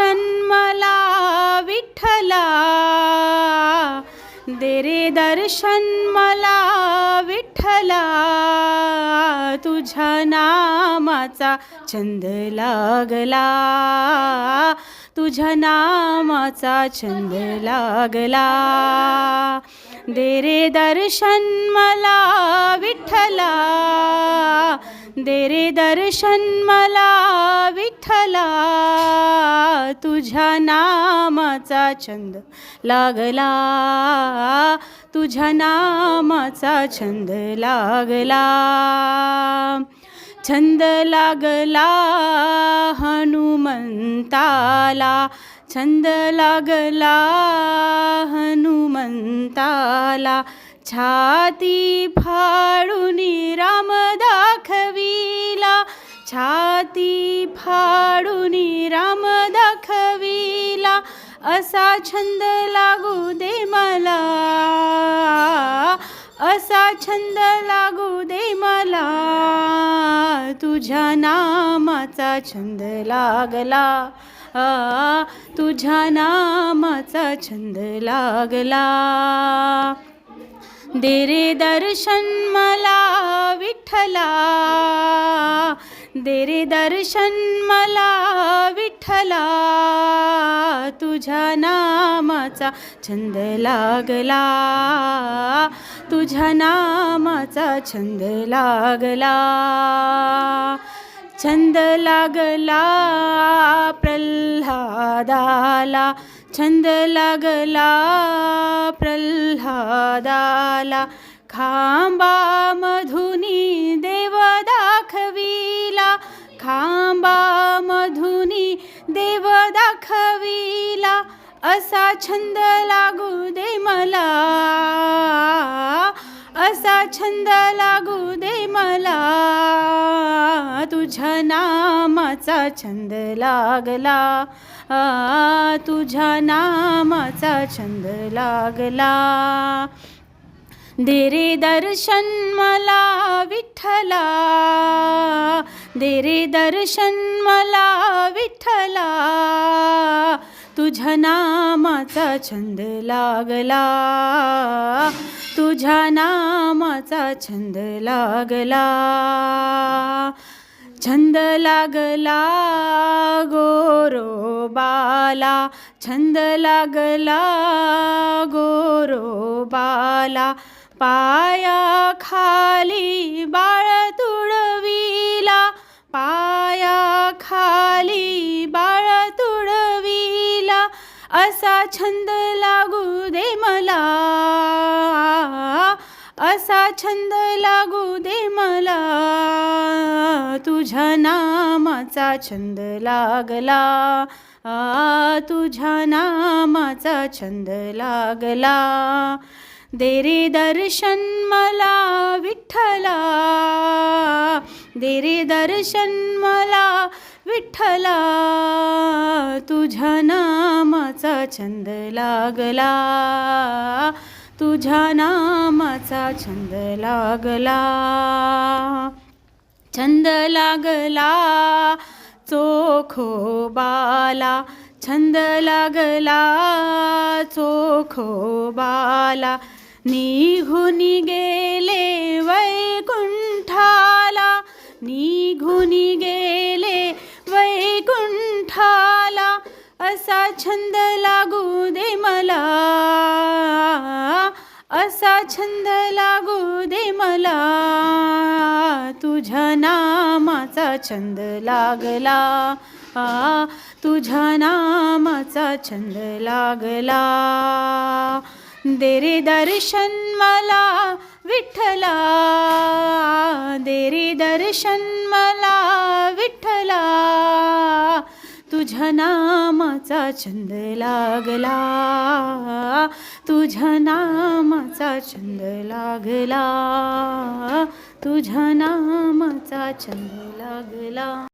दर्शन मला विठ्ठला. दे रे दर्शन मला विठ्ठला. तुझ्या नामाचा छंद लागला. तुझ्या नामाचा छंद लागला. दे रे दर्शन मला विठ्ठला. दे रे दर्शन मला विठ्ठला तुझ्या नामाचा छंद लागला. तुझ्या नामाचा छंद लागला. छंद लागला हनुमंताला. छंद लागला हनुमंताला. छाती फाडून छाती राम दाखविला असा छंद लागू दे मला. असा छंद लागू दे मला. तुझ्या नामाचा छंद लागला. आ, तुझ्या नामाचा छंद लागला. दे रे दर्शन मला विठ्ठला. दे रे दर्शन मला विठ्ठला तुझ्या नामाचा छंद लागला. तुझ्या नामाचा छंद लागला. छंद लागला प्रल्हादाला. छंद लागला प्रल्हादाला. खांबा मधुनी देवा थांबा मधुनी देव दाखविला असा छंद लागू दे मला. असा छंद लागू दे मला. तुझ्या नामाचा छंद लागला. आ, तुझ्या नामाचा छंद लागला. दे रे दर्शन मला विठ्ठला. दे रे दर्शन मला विठ्ठला. तुझ्या नामाचा छंद लागला. तुझ्या नामाचा छंद लागला. छंद लागला गोरोबाला छंद लागला गोरोबाला पाया खाली बाळ तुळवी पाया खाली बाळ तुडविला असा छंद लागू दे मला. असा छंद लागू दे मला. तुझ्या नामाचा छंद लागला. आ, तुझ्या नामाचा छंद लागला. दे रे दर्शन मला विठ्ठला देरे दर्शन मला विठ्ठला तुझ्या नामाचा छंद लागला. तुझ्या नामाचा छंद लागला. छंद लागला चोखोबाला छंद लागला चोखोबाला निघून गेले वैकुंठ निघून गेले वैकुंठाला. असा छंद लागू दे मला. असा छंद लागू दे मला. तुझ्या नामाचा छंद लागला. आ, तुझ्या नामाचा छंद लागला. दे रे दर्शन मला. विठ्ठला देरी दर्शन मला विठ्ठला. तुझ्या नामाचा छंद लागला तुझ्या नामाचा छंद लागला तुझ्या नामाचा छंद लागला.